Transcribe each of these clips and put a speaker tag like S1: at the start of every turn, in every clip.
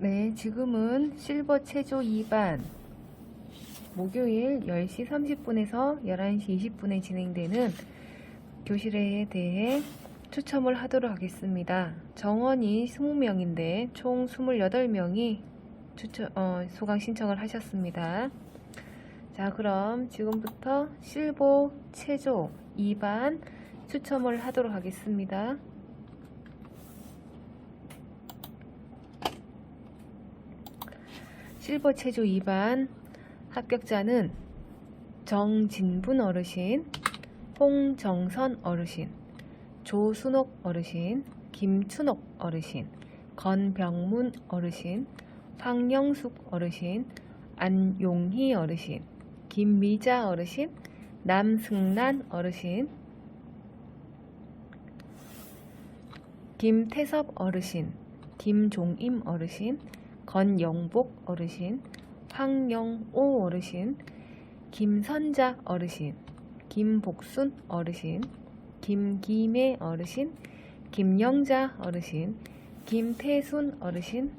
S1: 네, 지금은 실버 체조 2반 목요일 10시 30분에서 11시 20분에 진행되는 교실회에 대해 추첨을 하도록 하겠습니다. 정원이 20명인데 총 28명이 추첨, 어, 소강 신청을 하셨습니다. 자, 그럼 지금부터 실버 체조 2반 추첨을 하도록 하겠습니다. 실버 체조 2반 합격자는 정진분 어르신, 홍정선 어르신, 조순옥 어르신, 김춘옥 어르신, 건병문 어르신, 황영숙 어르신, 안용희 어르신, 김미자 어르신, 남승란 어르신, 김태섭 어르신, 김종임 어르신, 건영복 어르신, 황영오 어르신, 김선자 어르신, 김복순 어르신, 김기매 어르신, 김영자 어르신, 김태순 어르신,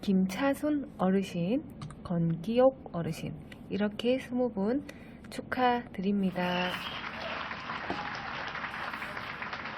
S1: 김차순 어르신, 건기옥 어르신 이렇게 스무 분 축하드립니다.